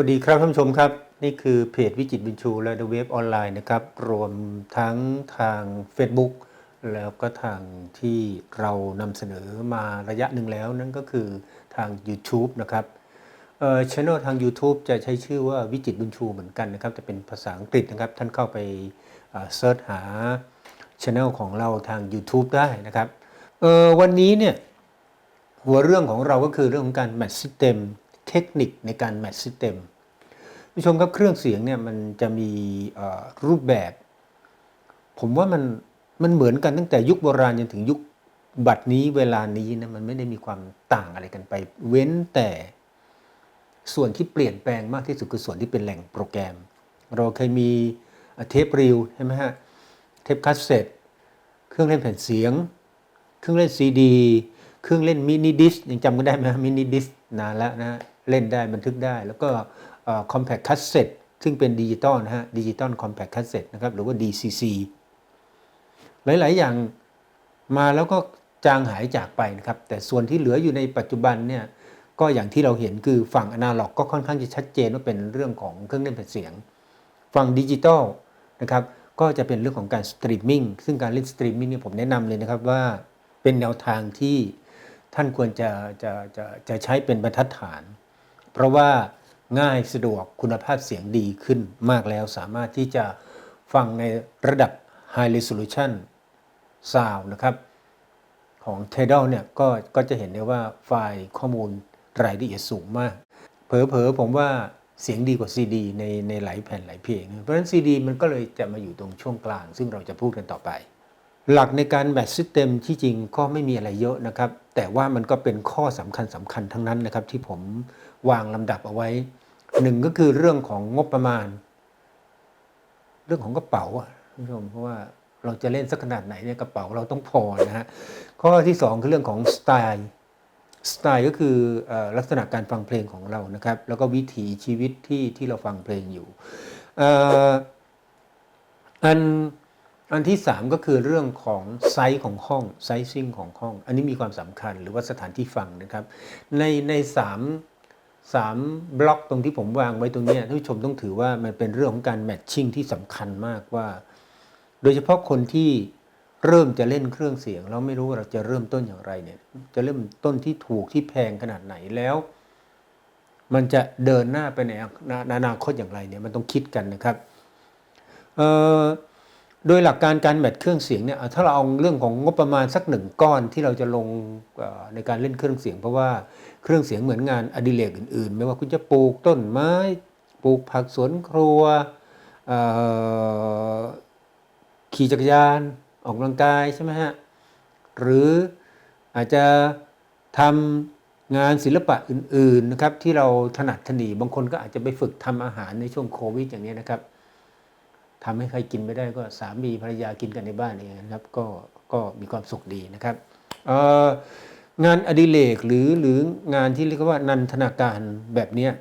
วัสดีครับท่านผู้ชมครับ นี่คือเพจวิจิตบินชูและเว็บออนไลน์นะครับ รวมทั้งทาง Facebook แล้วก็ทางที่เรานำเสนอมาระยะหนึ่งแล้ว นั่นก็คือทาง YouTube นะครับเอ่อช่องทาง YouTube จะใช้ชื่อว่าวิจิตบุญชูเหมือนกันนะครับแต่เป็นภาษาอังกฤษนะครับ ท่านเข้าไปเซิร์ชหาช่องของเราทาง YouTube ได้นะครับเอ่อวันนี้เนี่ยหัวเรื่องของเราก็คือเรื่องของการ Match System เทคนิคในการ Match System ผู้ชมครับเครื่องเสียงเนี่ยมันจะมีรูปแบบ ผมว่ามันมันเหมือนกันตั้งแต่ยุคโบราณจนถึงยุคบัดนี้เวลานี้นะมันไม่ได้มีความต่างอะไรกันไป เว้นแต่ส่วนที่เปลี่ยนแปลงมากที่สุดคือส่วนที่เป็นแหล่งโปรแกรม เราเคยมีเทปรีลใช่ไหมฮะเทปคาสเซ็ตเครื่องเล่นแผ่นเสียง เครื่องเล่นซีดีเครื่องเล่นมินิดิสยังจำกันได้ไหมมินิดิสนานแล้วนะเล่นได้บันทึกได้แล้วก็ คอมแพคคัสเซ็ตซึ่งเป็นดิจิตอลนะฮะดิจิตอลคอมแพคคัสเซ็ตนะครับหรือว่า DCC หลาย ๆ อย่างมาแล้วก็จางหายจากไปนะครับแต่ส่วนที่เหลืออยู่ในปัจจุบันเนี่ยก็อย่างที่เราเห็นคือฝั่งอนาล็อกก็ค่อนข้างจะชัดเจนว่าเป็นเรื่องของเครื่องเล่นแผ่นเสียง ฝั่งดิจิตอลนะครับก็จะเป็นเรื่องของการสตรีมมิ่งซึ่งการเล่นสตรีมมิ่งเนี่ยผมแนะนำเลยนะครับว่าเป็นแนวทางที่ท่านควรจะจะจะจะใช้เป็นบรรทัดฐาน เพราะว่า ง่ายสะดวกคุณภาพเสียงดีขึ้นมากแล้วสามารถที่จะฟังในระดับ High Resolution Sound นะครับ ของ Tidal เนี่ยก็ก็จะเห็นได้ว่าไฟล์ข้อมูลรายละเอียดสูงมาก เผลอๆผมว่าเสียงดีกว่า CD ในในหลายแผ่นหลายเพลง เพราะฉะนั้น CD มันก็เลยจะมาอยู่ตรงช่วงกลาง ซึ่งเราจะพูดกันต่อไป หลักในการแบตซิสเต็มที่จริงก็ไม่มีอะไรเยอะนะครับ แต่ว่ามันก็เป็นข้อสำคัญสำคัญทั้งนั้นนะครับที่ผม วางลำดับเอาไว้หนึ่งก็คือเรื่องของงบประมาณ เรื่องของกระเป๋าอะท่านผู้ชมเพราะว่าเราจะเล่นสักขนาดไหนเนี่ยกระเป๋าเราต้องพอนะฮะข้อที่สองคือเรื่องของสไตล์สไตล์ก็คืออลักษณะการฟังเพลงของเรานะครับ แล้วก็วิถีชีวิตที่ที่เราฟังเพลงอยู่อ่ออันอันที่สามก็คือเรื่องของไซส์ของห้องไซซิ่งของห้อง อันนี้มีความสำคัญหรือว่าสถานที่ฟังนะครับ ในในสาม สามบล็อกตรงที่ผมวางไว้ตรงนี้ท่านผู้ชมต้องถือว่ามันเป็นเรื่องของการแมทชิ่งที่สำคัญมากว่า โดยเฉพาะคนที่เริ่มจะเล่นเครื่องเสียง แล้วไม่รู้ว่าเราจะเริ่มต้นอย่างไรเนี่ยจะเริ่มต้นที่ถูกที่แพงขนาดไหนแล้ว มันจะเดินหน้าไปในอนาคตอย่างไรเนี่ยมันต้องคิดกันนะครับเอ่อ โดยหลักการการแมทเครื่องเสียงเนี่ยถ้าเราเอาเรื่องของงบประมาณสักหนึ่งก้อนที่เราจะลงในการเล่นเครื่องเสียง เพราะว่าเครื่องเสียงเหมือนงานอดิเรกอื่นๆ ไม่ว่าคุณจะปลูกต้นไม้ ปลูกผักสวนครัวขี่จักรยานออกกำลังกายใช่ไหมฮะหรืออาจจะทำงานศิลปะอื่นๆนะครับที่เราถนัดถนีบางคนก็อาจจะไปฝึกทำอาหารในช่วงโควิดอย่างนี้นะครับ ทำให้ใครกินไม่ได้ก็สามีภรรยากินกันในบ้านเองนะครับ ก็ก็มีความสุขดีนะครับงานอดิเรกหรือหรืองานที่เรียกว่านันทนาการแบบเนี้ย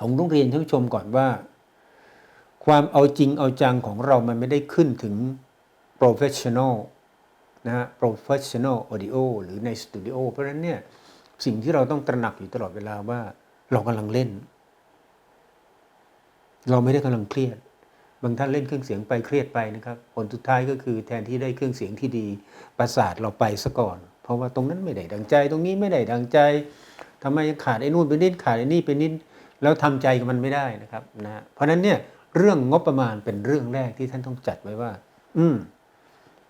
ผมต้องเรียนท่านผู้ชมก่อนว่า ความเอาจริงเอาจังของเรามันไม่ได้ขึ้นถึง professional นะฮะ professional audio หรือในสตูดิโอเพราะฉะนั้นเนี่ยสิ่งที่เราต้องตระหนักอยู่ตลอดเวลาว่า เรากำลังเล่น เราไม่ได้กำลังเครียด บางท่านเล่นเครื่องเสียงไปเครียดไปนะครับ ผลสุดท้ายก็คือแทนที่ได้เครื่องเสียงที่ดีประสาทเราไปซะก่อน เพราะว่าตรงนั้นไม่ได้ดังใจ ตรงนี้ไม่ได้ดังใจทำไมยังขาดไอ้นู่นไปนิดขาดไอ้นี่ไปนิดแล้วทำใจกับมันไม่ได้นะครับนะเพราะฉะนั้นเนี่ยเรื่องงบประมาณเป็นเรื่องแรกที่ท่านต้องจัดไว้ว่า อืม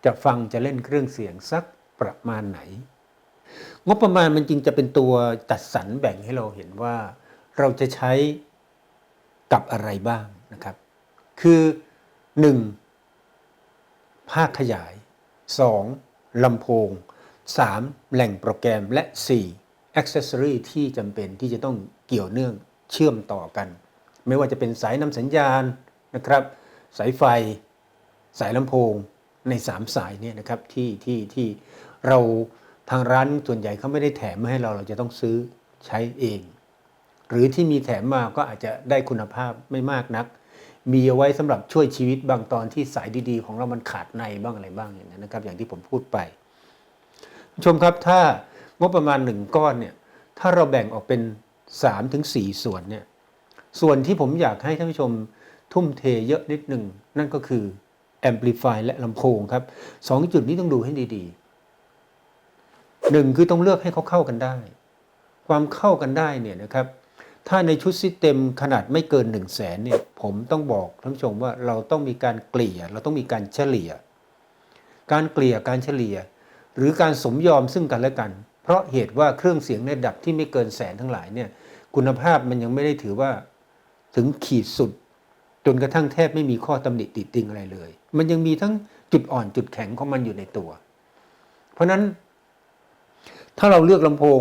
จะฟังจะเล่นเครื่องเสียงสักประมาณไหน งบประมาณมันจริงจะเป็นตัวจัดสรรแบ่งให้เราเห็นว่า เราจะใช้กับอะไรบ้างนะครับ คือ 1. ภาคขยาย 2. ลำโพง 3. แหล่งโปรแกรมและ 4. accessory ที่จำเป็นที่จะต้องเกี่ยวเนื่องเชื่อมต่อกัน ไม่ว่าจะเป็นสายนำสัญญาณนะครับ สายไฟ สายลำโพงใน 3 สายเนี่ยนะครับที่ที่ที่เราทางร้านส่วนใหญ่เขาไม่ได้แถมมาให้เราเราจะต้องซื้อใช้เอง หรือที่มีแถมมาก็อาจจะได้คุณภาพไม่มากนัก มีเอาไว้สำหรับช่วยชีวิตบางตอนที่สายดีๆ ของเรามันขาดในบ้างอะไรบ้างอย่างนั้นนะครับ อย่างที่ผมพูดไปผู้ชมครับถ้างบประมาณหนึ่งก้อนเนี่ยถ้าเราแบ่งออกเป็น3ถึง4ส่วนเนี่ยส่วนที่ผมอยากให้ท่านผู้ชมทุ่มเทเยอะนิดหนึ่งนั่นก็คือ Amplify และลำโพงครับสองจุดนี้ต้องดูให้ดีๆหนึ่งคือต้องเลือกให้เขาเข้ากันได้ ความเข้ากันได้เนี่ยนะครับ ถ้าในชุดซิสเต็มขนาดไม่เกิน1นึ่งแสนเนี่ยผมต้องบอกท่านผู้ชมว่าเราต้องมีการเกลี่ย เราต้องมีการเฉลี่ย การเกลี่ยการเฉลี่ย หรือการสมยอมซึ่งกันและกัน เพราะเหตุว่าเครื่องเสียงในดับที่ไม่เกินแสนทั้งหลายเนี่ยคุณภาพมันยังไม่ได้ถือว่าถึงขีดสุด จนกระทั่งแทบไม่มีข้อตำหนิติดติงอะไรเลย มันยังมีทั้งจุดอ่อนจุดแข็งของมันอยู่ในตัว เพราะฉะนั้นถ้าเราเลือกลำโพง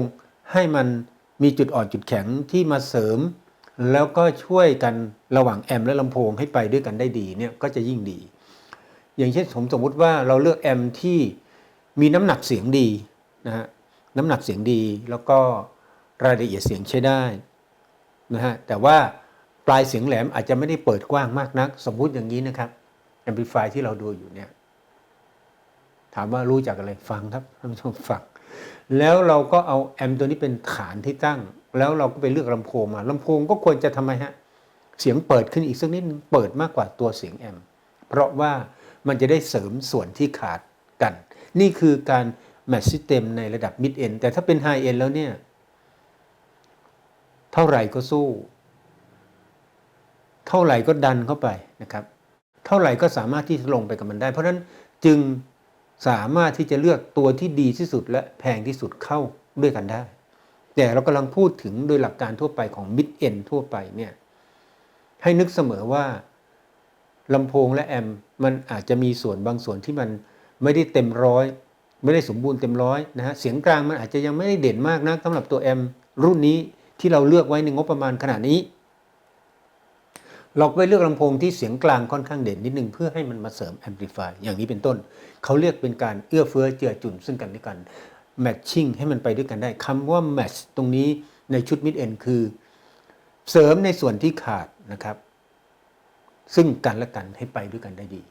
ให้มัน มีจุดอ่อนจุดแข็งที่มาเสริม แล้วก็ช่วยกันระหว่างแอมป์และลำโพงให้ไปด้วยกันได้ดีเนี่ยก็จะยิ่งดี อย่างเช่นผมสมมุติว่าเราเลือกแอมป์ที่มีน้ำหนักเสียงดีนะฮะน้ำหนักเสียงดีแล้วก็รายละเอียดเสียงใช้ได้นะฮะแต่ว่าปลายเสียงแหลมอาจจะไม่ได้เปิดกว้างมากนัก สมมุติอย่างนี้นะครับแอมพลิฟายที่เราดูอยู่เนี่ยถามว่ารู้จักอะไรฟังครับท่านผู้ชมฟัง แล้วเราก็เอาแอมตัวนี้เป็นฐานที่ตั้ง แล้วเราก็ไปเลือกลำโพงมาลำโพงก็ควรจะทำไมฮะเสียงเปิดขึ้นอีกสักนิดนึงเปิดมากกว่าตัวเสียงแอมเพราะว่ามันจะได้เสริมส่วนที่ขาดกัน นี่คือการแมทซิสเต็มในระดับมิดเอนแต่ถ้าเป็นไฮเอนแล้วเนี่ย เท่าไหร่ก็สู้ เท่าไหร่ก็ดันเข้าไปนะครับ เท่าไหร่ก็สามารถที่จะลงไปกับมันได้ เพราะฉะนั้นจึง สามารถที่จะเลือกตัวที่ดีที่สุดและแพงที่สุดเข้าด้วยกันได้ แต่เรากำลังพูดถึงโดยหลักการทั่วไปของ mid end ทั่วไปเนี่ยให้นึกเสมอว่าลำโพงและแอมมันอาจจะมีส่วนบางส่วนที่มันไม่ได้เต็มร้อย ไม่ได้สมบูรณ์เต็มร้อยนะฮะเสียงกลางมันอาจจะยังไม่ได้เด่นมากนะสำหรับตัวแอมรุ่นนี้ที่เราเลือกไว้ในงบประมาณขนาดนี้ เราไปเลือกลำโพงที่เสียงกลางค่อนข้างเด่นนิดนึงเพื่อให้มันมาเสริม amplify อย่างนี้เป็นต้น เขาเรียกเป็นการเอื้อเฟื้อเจือจุนซึ่งกันและกัน matching ให้มันไปด้วยกันได้คำว่า match ตรงนี้ในชุด mid end คือ เสริมในส่วนที่ขาดนะครับ ซึ่งกันและกันให้ไปด้วยกันได้ดี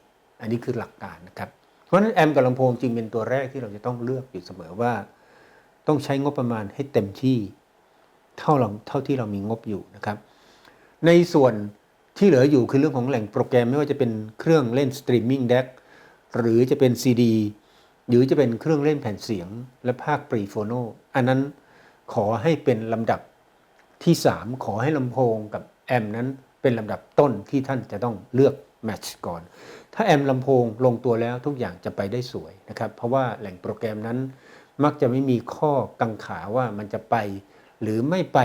อันนี้คือหลักการนะครับ เพราะฉะนั้นแอมกับลำโพงจึงเป็นตัวแรกที่เราจะต้องเลือกอยู่เสมอว่า ต้องใช้งบประมาณให้เต็มที่เท่าเราเท่าที่เรามีงบอยู่นะครับ ในส่วน ที่เหลืออยู่คือเรื่องของแหล่งโปรแกรมไม่ว่าจะเป็นเครื่องเล่นสตรีมมิ่งเด็กหรือจะเป็นซีดีหรือจะเป็นเครื่องเล่นแผ่นเสียงและภาคปรีโฟโนอันนั้นขอให้เป็นลำดับที่ 3 ขอให้ลำโพงกับแอมนั้นเป็นลำดับต้นที่ท่านจะต้องเลือกแมทช์ก่อน ถ้าแอมลำโพงลงตัวแล้วทุกอย่างจะไปได้สวยนะครับ เพราะว่าแหล่งโปรแกรมนั้นมักจะไม่มีข้อกังขาว่ามันจะไป หรือไม่ไป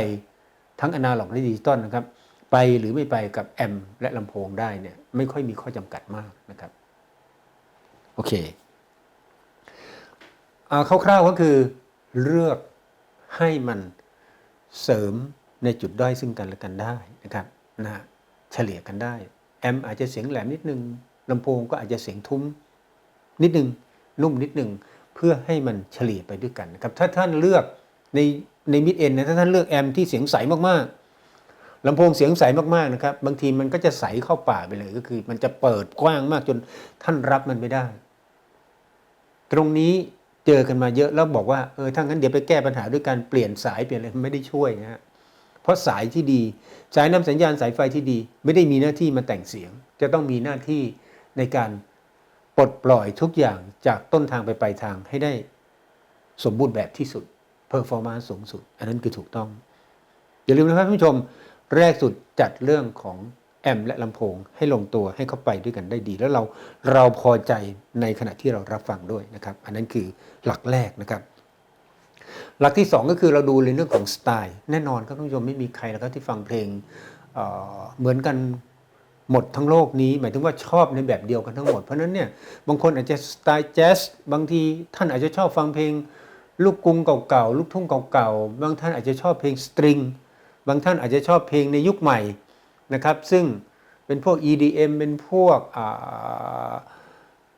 ทั้งอนาล็อกและดิจิตอลนะครับ ไปหรือไม่ไปกับแอมและลำโพงได้เนี่ยไม่ค่อยมีข้อจำกัดมากนะครับ โอเคอ่าคร่าวๆก็คือเลือกให้มันเสริมในจุดด้อยซึ่งกันและกันได้นะครับนะฮะเฉลี่ยกันได้ แอมอาจจะเสียงแหลมนิดนึงลำโพงก็อาจจะเสียงทุ้มนิดนึงนุ่มนิดนึงเพื่อให้มันเฉลี่ยไปด้วยกันนะครับถ้าท่านเลือกในในมิดเอ็นนะถ้าท่านเลือกแอมที่เสียงใสมากๆ ลำโพงเสียงใสมากๆนะครับ บางทีมันก็จะใสเข้าป่าไปเลยก็คือ มันจะเปิดกว้างมากจนท่านรับมันไม่ได้ ตรงนี้เจอกันมาเยอะแล้วบอกว่าเออถ้างั้นเดี๋ยวไปแก้ปัญหาด้วยการเปลี่ยนสายเปลี่ยนอะไรไม่ได้ช่วยนะฮะเพราะสายที่ดี สายนำสัญญาณสายไฟที่ดี ไม่ได้มีหน้าที่มาแต่งเสียง จะต้องมีหน้าที่ในการปลดปล่อยทุกอย่างจากต้นทางไปปลายทางให้ได้สมบูรณ์แบบที่สุดเพอร์ฟอร์มานซ์สูงสุด อันนั้นคือถูกต้อง อย่าลืมนะครับท่านผู้ชม แรกสุดจัดเรื่องของแอมและลำโพงให้ลงตัวให้เข้าไปด้วยกันได้ดี แล้วเราเราพอใจในขณะที่เรารับฟังด้วยนะครับอันนั้นคือหลักแรกนะครับ หลักที่ 2 ก็คือเราดูในเรื่องของสไตล์แน่นอนครับท่านผู้ชมไม่มีใครแล้วครับที่ฟังเพลงเอ่อเหมือนกันหมดทั้งโลกนี้ หมายถึงว่าชอบในแบบเดียวกันทั้งหมด เพราะฉะนั้นเนี่ยบางคนอาจจะสไตล์แจ๊สบางทีท่านอาจจะชอบฟังเพลงลูกกรุงเก่าๆลูกทุ่งเก่าๆบางท่านอาจจะชอบเพลงสตริง บางท่านอาจจะชอบเพลงในยุคใหม่นะครับซึ่งเป็นพวก EDM เป็นพวก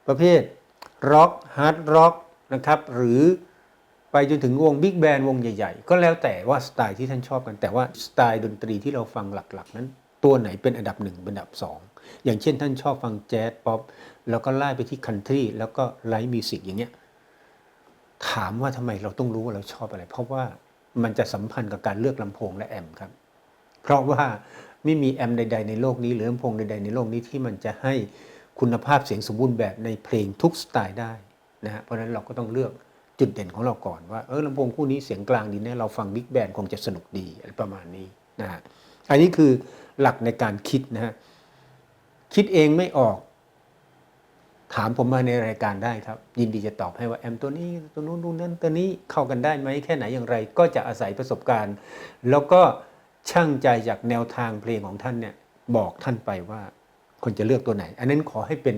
ประเภทร็อกฮาร์ดร็อกนะครับหรือไปจนถึงวงบิ๊กแบนด์วงใหญ่ ๆ ก็แล้วแต่ว่าสไตล์ที่ท่านชอบกัน แต่ว่าสไตล์ดนตรีที่เราฟังหลักๆ นั้น ตัวไหนเป็นอันดับหนึ่งเป็นอันดับสองอย่างเช่นท่านชอบฟังแจ๊สป๊อปแล้วก็ไล่ไปที่คันทรีแล้วก็ไลท์มิวสิกอย่างเงี้ยถามว่าทำไมเราต้องรู้ว่าเราชอบอะไร เพราะว่า มันจะสัมพันธ์กับการเลือกลำโพงและแอมครับ เพราะว่าไม่มีแอมใด ๆ ในโลกนี้ หรือลำโพงใด ๆ ในโลกนี้ที่มันจะให้คุณภาพเสียงสมบูรณ์แบบในเพลงทุกสไตล์ได้นะฮะเพราะฉะนั้นเราก็ต้องเลือกจุดเด่นของเราก่อนว่าเออลำโพงคู่นี้เสียงกลางดีน่เราฟังบิ๊กแบนคงจะสนุกดีอะไรประมาณนี้นะฮะอันนี้คือหลักในการคิดนะฮะคิดเองไม่ออก ถามผมมาในรายการได้ครับ ยินดีจะตอบให้ว่าแอมตัวนี้ตัวนู้นตัวนั้นตัวนี้เข้ากันได้ไหมแค่ไหนอย่างไร ก็จะอาศัยประสบการณ์ แล้วก็ช่างใจจากแนวทางเพลงของท่านเนี่ยบอกท่านไปว่าคนจะเลือกตัวไหน อันนั้นขอให้เป็น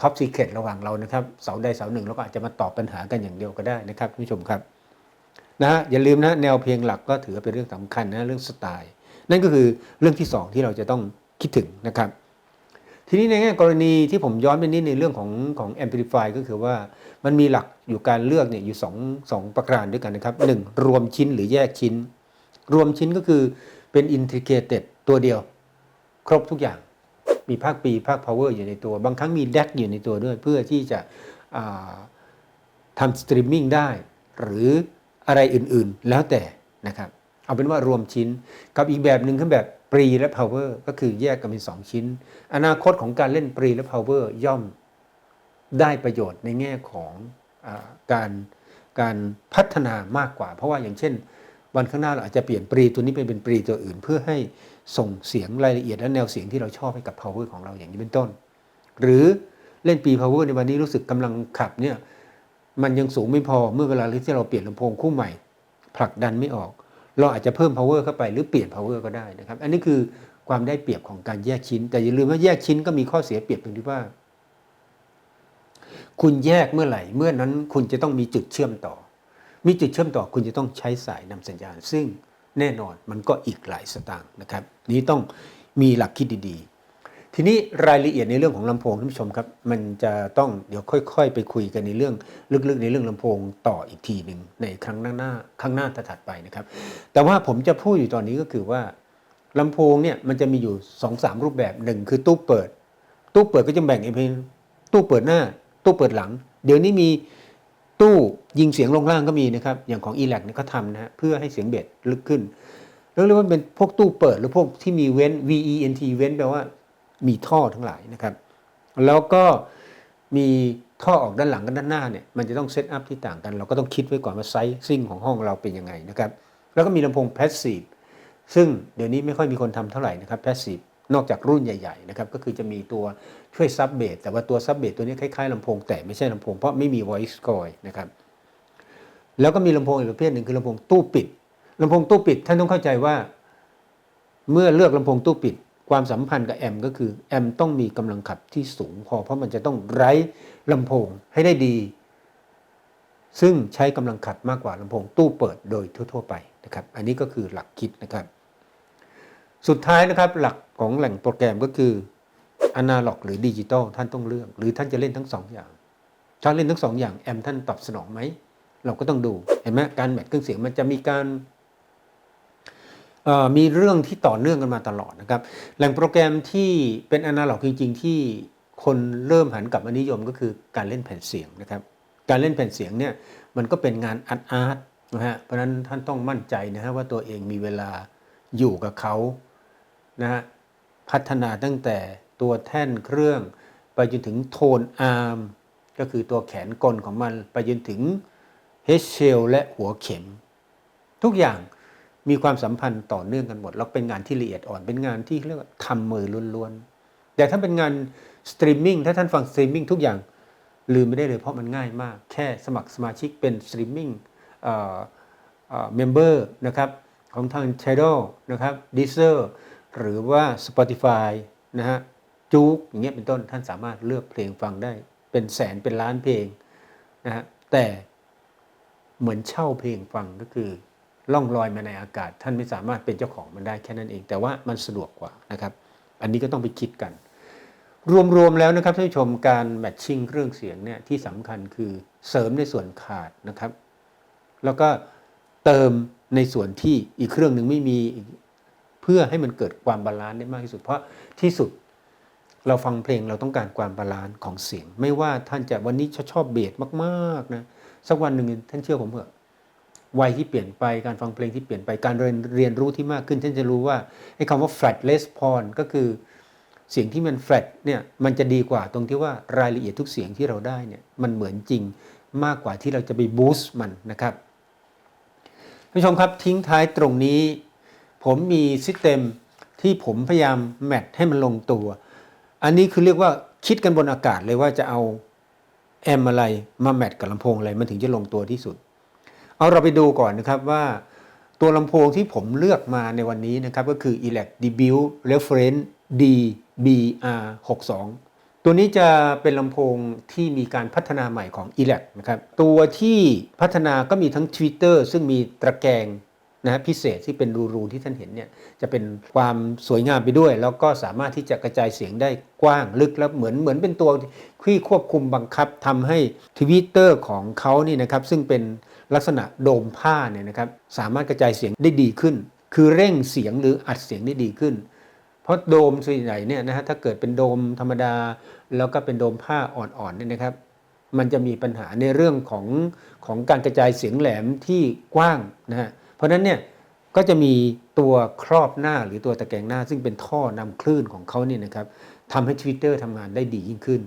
ท็อปซีเครตระหว่างเรานะครับเสาใดเสาหนึ่งเราก็อาจจะมาตอบปัญหากันอย่างเดียวก็ได้นะครับท่านผู้ชมครับนะฮะอย่าลืมนะแนวเพลงหลักก็ถือเป็นเรื่องสำคัญนะเรื่องสไตล์ นั่นก็คือเรื่องที่สองที่เราจะต้องคิดถึงนะครับ ทีนี้ในแง่กรณีที่ผมย้อนไปนิดในเรื่องของของ amplify ก็คือว่ามันมีหลักอยู่การเลือกเนี่ยอยู่สองสองประการด้วยกันนะครับหนึ่งรวมชิ้นหรือแยกชิ้น รวมชิ้นก็คือเป็น integrated ตัวเดียว ครบทุกอย่าง มีภาคปีภาค power อยู่ในตัว บางครั้งมี DAC อยู่ในตัวด้วย เพื่อที่จะทำสตรีมมิ่งได้ หรืออะไรอื่นๆแล้วแต่นะครับ เอาเป็นว่ารวมชิ้นกับอีกแบบหนึ่งคือแบบ ปรีและ power ก็คือแยกกันเป็น2ชิ้น อนาคตของการเล่นปรีและ power ย่อมได้ประโยชน์ในแง่ของอการการพัฒนามากกว่า เพราะว่าอย่างเช่น วันข้างหน้าเราอาจจะเปลี่ยนปรีตัวนี้ไปเป็นปรีตัวอื่น เพื่อให้ส่งเสียงรายละเอียดและแนวเสียงที่เราชอบให้กับ power ของเราอย่างนี้เป็นต้น หรือเล่นปรี power ในวันนี้รู้สึกกำลังขับเนี่ยมันยังสูงไม่พอเมื่อเวลาที่เราเปลี่ยนลำโพงคู่ใหม่ ผลักดันไม่ออก เราอาจจะเพิ่ม power เข้าไปหรือเปลี่ยน power ก็ได้นะครับ อันนี้คือความได้เปรียบของการแยกชิ้น แต่อย่าลืมว่าแยกชิ้นก็มีข้อเสียเปรียบตรงที่ว่า คุณแยกเมื่อไหร่ เมื่อนั้นคุณจะต้องมีจุดเชื่อมต่อ มีจุดเชื่อมต่อคุณจะต้องใช้สายนำสัญญาณ ซึ่งแน่นอนมันก็อีกหลายสตางค์นะครับ นี้ต้องมีหลักคิดดีๆ ทีนี้รายละเอียดในเรื่องของลำโพงท่านผู้ชมครับ มันจะต้องเดี๋ยวค่อย ๆ ไปคุยกันในเรื่องลึกๆ ในเรื่องลำโพงต่ออีกทีหนึ่งในครั้งหน้าๆข้างหน้าถัดไปนะครับ แต่ว่าผมจะพูดอยู่ตอนนี้ก็คือว่าลำโพงเนี่ยมันจะมีอยู่2อสรูปแบบหนึ่งคือตู้เปิด ตู้เปิดก็จะแบ่งเป็นตู้เปิดหน้า ตู้เปิดหลัง เดี๋ยวนี้มีตู้ยิงเสียงลงล่างก็มีนะครับ อย่างของ e l a c เนี่ยเขาทำนะฮะเพื่อให้เสียงเบสลึกขึ้นแล้วเรียกว่าเป็นพวกตู้เปิดหรือพวกที่มีเว้น V E N T เว้นแปลว่า มีท่อทั้งหลายนะครับ แล้วก็มีท่อออกด้านหลังกับด้านหน้าเนี่ยมันจะต้องเซตอัพที่ต่างกัน เราก็ต้องคิดไว้ก่อนว่าไซซิ่งของห้องเราเป็นยังไงนะครับ แล้วก็มีลำโพงแพสซีฟซึ่งเดี๋ยวนี้ไม่ค่อยมีคนทำเท่าไหร่นะครับแพสซีฟนอกจากรุ่นใหญ่ๆนะครับก็คือจะมีตัวช่วยซับเบสแต่ว่าตัวซับเบสตัวนี้คล้ายๆลำโพงแต่ไม่ใช่ลำโพงเพราะไม่มี voice coil นะครับแล้วก็มีลำโพงอีกประเภทหนึ่งคือลำโพงตู้ปิดลำโพงตู้ปิดท่านต้องเข้าใจว่า เมื่อเลือกลำโพงตู้ปิด ความสัมพันธ์กับแอมก็คือแอมต้องมีกำลังขับที่สูงพอเพราะมันจะต้องไร้ลำโพงให้ได้ดี ซึ่งใช้กำลังขับมากกว่าลำโพงตู้เปิดโดยทั่ว ๆ ไปนะครับ อันนี้ก็คือหลักคิดนะครับ สุดท้ายนะครับหลักของแหล่งโปรแกรมก็คืออนาล็อกหรือดิจิตอลท่านต้องเลือก หรือท่านจะเล่นทั้งสองอย่างถ้าเล่นทั้งสองอย่างแอมท่านตอบสนองไหมเราก็ต้องดูเห็นไหมการแมทเครื่องเสียงมันจะมีการ มีเรื่องที่ต่อเนื่องกันมาตลอดนะครับ แหล่งโปรแกรมที่เป็นอนาล็อกจริง ๆ ที่คนเริ่มหันกลับมานิยมก็คือการเล่นแผ่นเสียงนะครับ การเล่นแผ่นเสียงเนี่ยมันก็เป็นงานอาร์ตอาร์ตนะฮะเพราะฉะนั้นท่านต้องมั่นใจนะฮะว่าตัวเองมีเวลาอยู่กับเขานะฮะพัฒนาตั้งแต่ตัวแท่นเครื่อง ไปจนถึงโทนอาร์มก็คือตัวแขนกลของมันไปจนถึงเฮดเชลและหัวเข็ม ทุกอย่าง มีความสัมพันธ์ต่อเนื่องกันหมด แล้วเป็นงานที่ละเอียดอ่อน เป็นงานที่เรียกว่าทำมือล้วนๆ แต่ถ้าเป็นงานสตรีมมิ่งถ้าท่านฟังสตรีมมิ่งทุกอย่างลืมไม่ได้เลยเพราะมันง่ายมาก แค่สมัครสมาชิกเป็นสตรีมมิ่งเมมเบอร์นะครับของทาง c h a n n e l นะครับ Deezer หรือว่า Spotify นะฮะจูกอย่างเงี้ยเป็นต้นท่านสามารถเลือกเพลงฟังได้เป็นแสนเป็นล้านเพลงนะฮะแต่เหมือนเช่าเพลงฟังก็คือ ล่องลอยมาในอากาศ ท่านไม่สามารถเป็นเจ้าของมันได้แค่นั้นเอง แต่ว่ามันสะดวกกว่านะครับ อันนี้ก็ต้องไปคิดกัน รวมๆแล้วนะครับท่านผู้ชมการแมทชิ่งเครื่องเสียงเนี่ยที่สำคัญคือเสริมในส่วนขาดนะครับ แล้วก็เติมในส่วนที่อีกเครื่องหนึ่งไม่มีเพื่อให้มันเกิดความบาลานซ์ได้มากที่สุด เพราะที่สุดเราฟังเพลงเราต้องการความบาลานซ์ของเสียง ไม่ว่าท่านจะวันนี้ชอบเบสมากๆนะสักวันหนึ่งท่านเชื่อผมเถอะ วัยที่เปลี่ยนไปการฟังเพลงที่เปลี่ยนไปการเรียนเรียนรู้ที่มากขึ้นท่านจะรู้ว่าไอ้คำว่า flat response ก็คือเสียงที่มัน flat เนี่ยมันจะดีกว่าตรงที่ว่ารายละเอียดทุกเสียงที่เราได้เนี่ยมันเหมือนจริงมากกว่าที่เราจะไป boost มันนะครับท่านผู้ชมครับทิ้งท้ายตรงนี้ ผมมีซิสเต็มที่ผมพยายามแมทให้มันลงตัว อันนี้คือเรียกว่าคิดกันบนอากาศเลยว่าจะเอาแอมอะไรมาแมทกับลำโพงอะไรมันถึงจะลงตัวที่สุด เอาเราไปดูก่อนนะครับว่าตัวลำโพงที่ผมเลือกมาในวันนี้นะครับก็คือ Elec Debut Reference DBR 62 ตัวนี้จะเป็นลำโพงที่มีการพัฒนาใหม่ของ Elec นะครับตัวที่พัฒนาก็มีทั้ง Twitter ซึ่งมีตะแกรงนะพิเศษที่เป็นรูๆที่ท่านเห็นเนี่ยจะเป็นความสวยงามไปด้วย แล้วก็สามารถที่จะกระจายเสียงได้กว้างลึกแล้วเหมือนเหมือนเป็นตัวที่ควบคุมบังคับทำให้ทวิตเตอร์ของเขานี่นะครับซึ่งเป็น ลักษณะโดมผ้าเนี่ยนะครับสามารถกระจายเสียงได้ดีขึ้น คือเร่งเสียงหรืออัดเสียงได้ดีขึ้น เพราะโดมส่วนใหญ่เนี่ยนะฮะถ้าเกิดเป็นโดมธรรมดา แล้วก็เป็นโดมผ้าอ่อนๆเนี่ยนะครับมันจะมีปัญหาในเรื่องของของการกระจายเสียงแหลมที่กว้างนะฮะเพราะฉะนั้นเนี่ยก็จะมีตัวครอบหน้าหรือตัวตะแกรงหน้า ซึ่งเป็นท่อนำคลื่นของเขาเนี่ยนะครับทำให้ Twitter ทำงานได้ดียิ่งขึ้น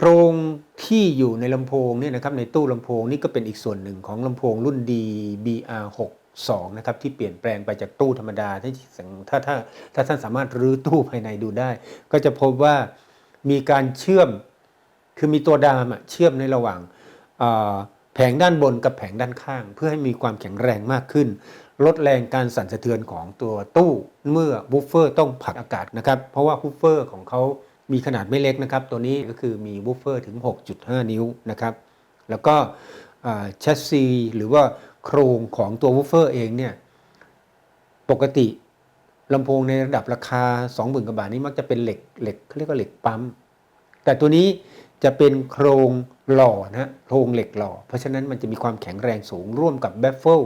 โครงที่อยู่ในลำโพงเนี่ยนะครับในตู้ลำโพงนี่ก็เป็นอีกส่วนหนึ่งของลำโพงรุ่น DBR 62 นะครับที่เปลี่ยนแปลงไปจากตู้ธรรมดาที่ถ้าถ้าถ้าท่านสามารถรื้อตู้ภายในดูได้ ก็จะพบว่ามีการเชื่อมคือมีตัวดามเชื่อมในระหว่างแผงด้านบนกับแผงด้านข้าง เพื่อให้มีความแข็งแรงมากขึ้น ลดแรงการสั่นสะเทือนของตัวตู้เมื่อบูฟเฟอร์ต้องผลักอากาศนะครับเพราะว่าบูฟเฟอร์ของเขา มีขนาดไม่เล็กนะครับ ตัวนี้ก็คือมีบูฟเฟอร์ถึง 6.5 นิ้วนะครับ แล้วก็แชสซีหรือว่าโครงของตัววูฟเฟอร์เองเนี่ยปกติลำโพงในระดับราคา 20,000กว่าบาทนี้มักจะเป็นเหล็กเหล็กเขาเรียกว่าเหล็กปั๊ม แต่ตัวนี้จะเป็นโครงหล่อนะฮะโครงเหล็กหล่อ เพราะฉะนั้นมันจะมีความแข็งแรงสูงร่วมกับแบฟเฟิล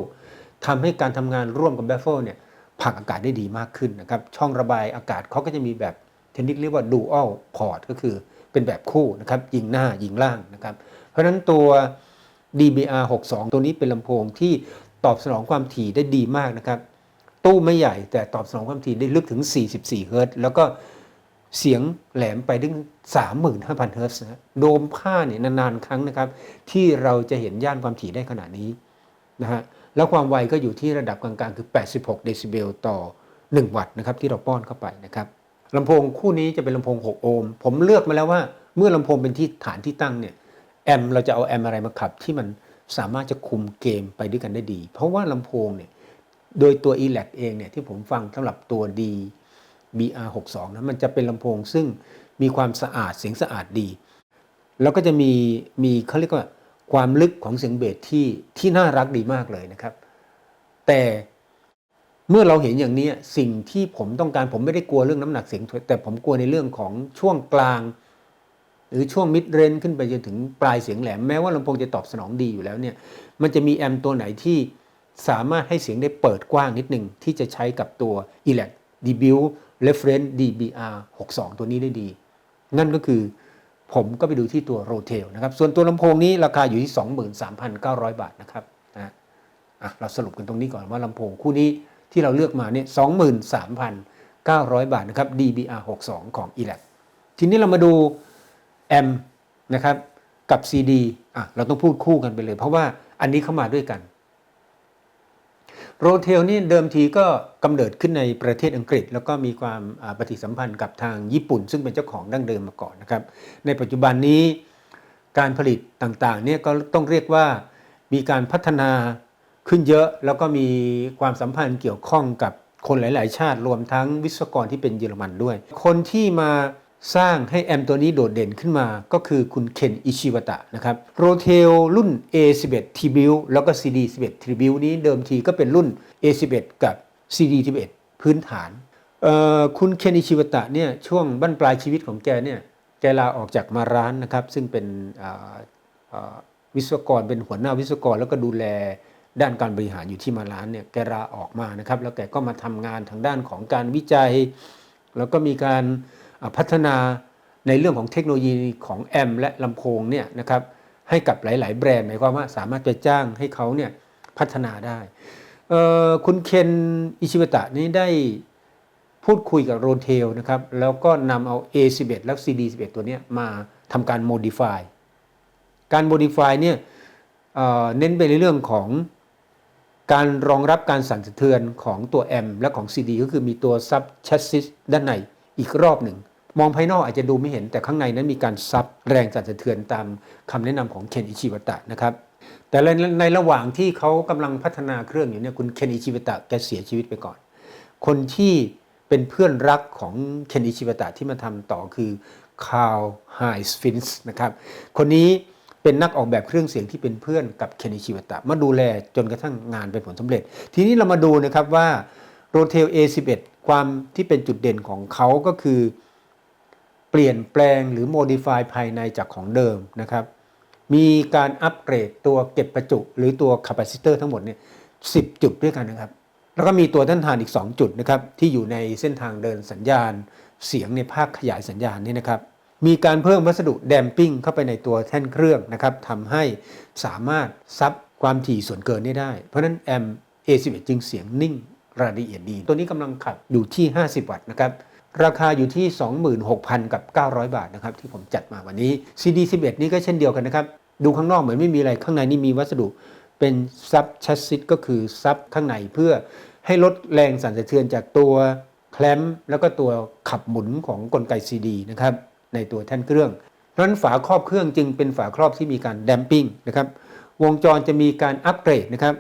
ทำให้การทำงานร่วมกับแบฟเฟิลเนี่ยผักอากาศได้ดีมากขึ้นนะครับ ช่องระบายอากาศเขาก็จะมีแบบ เทคนิคเรียกว่า dual port ก็คือเป็นแบบคู่นะครับยิงหน้ายิงล่างนะครับ เพราะฉะนั้นตัว DBR 62ตัวนี้เป็นลำโพงที่ตอบสนองความถี่ได้ดีมากนะครับ ตู้ไม่ใหญ่แต่ตอบสนองความถี่ได้ลึกถึง 44 เฮิรตซ์แล้วก็เสียงแหลมไปถึง 35,000 เฮิรตซ์นะโดมผ้าเนี่ยนานๆ ครั้งนะครับ ที่เราจะเห็นย่านความถี่ได้ขนาดนี้นะฮะแล้วความไวก็อยู่ที่ระดับกลางๆ คือ 86 เดซิเบลต่อ 1 วัตต์นะครับที่เราป้อนเข้าไปนะครับ ลำโพงคู่นี้จะเป็นลำโพง 6 โอห์มผมเลือกมาแล้วว่า เมื่อลำโพงเป็นที่ฐานที่ตั้งเนี่ยแอมเราจะเอาแอมอะไรมาขับที่มันสามารถจะคุมเกมไปด้วยกันได้ดี เพราะว่าลำโพงเนี่ยโดยตัว e l a c เองเนี่ยที่ผมฟังสำหรับตัว D BR62 นะมันจะเป็นลำโพงซึ่งมีความสะอาดเสียงสะอาดดี แล้วก็จะมีมีเขาเรียกว่าความลึกของเสียงเบสที่ที่น่ารักดีมากเลยนะครับ แต่ เมื่อเราเห็นอย่างนี้สิ่งที่ผมต้องการผมไม่ได้กลัวเรื่องน้ำหนักเสียงแต่ผมกลัวในเรื่องของช่วงกลาง หรือช่วงมิดเรนขึ้นไปจนถึงปลายเสียงแหลมแม้ว่าลำโพงจะตอบสนองดีอยู่แล้วเนี่ยมันจะมีแอมตัวไหนที่สามารถให้เสียงได้เปิดกว้างนิดหนึ่งที่จะใช้กับตัว e l a c Debut Reference DBR 62 ตัวนี้ได้ดี นั่นก็คือผมก็ไปดูที่ตัว Rotel นะครับ ส่วนตัวลำโพงนี้ราคาอยู่ที่ 23,900 บาทนะครับนะอะเราสรุปกันตรงนี้ก่อนว่าลำโพงคู่นี้ ที่เราเลือกมาเนี่ย23,900บาทนะครับ DBR 62ของ e l a c ทีนี้เรามาดูแอมนะครับกับ CD อะเราต้องพูดคู่กันไปเลย เพราะว่าอันนี้เข้ามาด้วยกันโรเทลนี่เดิมทีก็กำเนิดขึ้นในประเทศอังกฤษ แล้วก็มีความปฏิสัมพันธ์กับทางญี่ปุ่น ซึ่งเป็นเจ้าของดั้งเดิมมาก่อนนะครับ ในปัจจุบันนี้การผลิตต่างๆเนี่ยก็ต้องเรียกว่ามีการพัฒนา ขึ้นเยอะแล้วก็มีความสัมพันธ์เกี่ยวข้องกับคนหลาย ๆ ชาติรวมทั้งวิศวกรที่เป็นเยอรมันด้วย คนที่มาสร้างให้แอมตัวนี้โดดเด่นขึ้นมาก็คือคุณเคนอิชิวตะนะครับโรเทลรุ่น A11 t r i b u t e แล้วก็ CD11 t r i b u t e นี้เดิมทีก็เป็นรุ่น A11 กับ CD11 พื้นฐานคุณเคนอิชิวตะเนี่ยช่วงบั้นปลายชีวิตของแกเนี่ยแกลาออกจากมาร้านนะครับ ซึ่งเป็นวิศวกรเป็นหัวหน้าวิศวกรแล้วก็ดูแล ด้านการบริหารอยู่ที่มาร้านเนี่ยแกลาออกมานะครับ แล้วแกก็มาทำงานทางด้านของการวิจัย แล้วก็มีการพัฒนาในเรื่องของเทคโนโลยีของแอมและลำโพงเนี่ยนะครับให้กับหลาย ๆ แบรนด์หมายความว่าสามารถจะจ้างให้เขาเนี่ยพัฒนาได้คุณเคนอิชิวตะนี้ได้พูดคุยกับโรเทลนะครับ แล้วก็นำเอา A11 และ CD11 ตัวนี้มาทำการ modify การ modify เนี่ยเเน้นไปในเรื่องของ การรองรับการสั่นสะเทือนของตัวแอมและของ CD ก็คือมีตัวซับแชสซิสด้านในอีกรอบหนึ่ง มองภายนอกอาจจะดูไม่เห็นแต่ข้างในนั้นมีการซับแรงสั่นสะเทือนตามคำแนะนำของเคนอิชิวตะนะครับแต่ในระหว่างที่เขากำลังพัฒนาเครื่องอยู่เนี่ยคุณเคนอิชิวตะแกเสียชีวิตไปก่อน คนที่เป็นเพื่อนรักของเคนอิชิวตะที่มาทำต่อคือคาร์ลไฮสฟินส์นะครับคนนี้ เป็นนักออกแบบเครื่องเสียงที่เป็นเพื่อนกับเคนิชิวตะ มาดูแลจนกระทั่งงานเป็นผลสำเร็จ ทีนี้เรามาดูนะครับว่าโรเทล A11 ความที่เป็นจุดเด่นของเขาก็คือ เปลี่ยนแปลงหรือ modify ภายในจากของเดิมนะครับ มีการอัปเกรดตัวเก็บประจุ หรือตัวคาปาซิเตอร์ทั้งหมดเนี่ย10จุดด้วยกันนะครับ แล้วก็มีตัวต้านทานอีก 2 จุดนะครับที่อยู่ในเส้นทางเดินสัญญาณเสียงในภาคขยายสัญญาณนี่นะครับ มีการเพิ่มวัสดุแดมปิ้งเข้าไปในตัวแท่นเครื่องนะครับทำให้สามารถซับความถี่ส่วนเกินได้ได้ เพราะนั้นแอม A11 จึงเสียงนิ่งรายละเอียดดี ตัวนี้กำลังขับอยู่ที่ 50 วัตต์นะครับ ราคาอยู่ที่ 26,000 กับ 900 บาทนะครับที่ผมจัดมาวันนี้ CD11 นี่ก็เช่นเดียวกันนะครับ ดูข้างนอกเหมือนไม่มีอะไรข้างในนี่มีวัสดุเป็นซับชัสซิสก็คือซับข้างในเพื่อให้ลดแรงสั่นสะเทือนจากตัวแคลมแล้วก็ตัวขับหมุนของกลไก CD นะครับ ในตัวแท่นเครื่องเพราะนั้นฝาครอบเครื่องจึงเป็นฝาครอบที่มีการแดมปิ้งนะครับวงจรจะมีการอัปเกรดนะครับ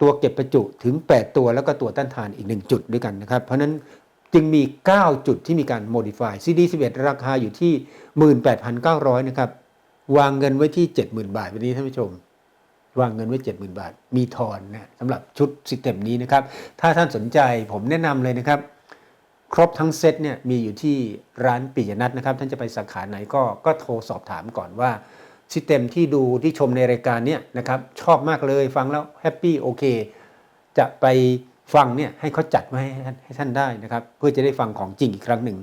ตัวเก็บประจุถึง 8 ตัวแล้วก็ตัวต้านทานอีก 1 จุดด้วยกันนะครับ เพราะนั้นจึงมี 9 จุดที่มีการ modify CD11 ราคาอยู่ที่ 18,900 นะครับ วางเงินไว้ที่ 70,000 บาทวันนี้ท่านผู้ชม วางเงินไว้ 70,000 บาท มีทอนนะสำหรับชุดสิเต็มนี้นะครับ ถ้าท่านสนใจผมแนะนำเลยนะครับ ครบทั้งเซตเนี่ยมีอยู่ที่ร้านปิยนัทนะครับ ท่านจะไปสาขาไหนก็ก็โทรสอบถามก่อนว่าซิสเต็มที่ดูที่ชมในรายการเนี่ยนะครับชอบมากเลยฟังแล้วแฮปปี้โอเคจะไปฟังเนี่ยให้เขาจัดมาให้ให้ท่านได้นะครับ เพื่อจะได้ฟังของจริงอีกครั้งหนึ่ง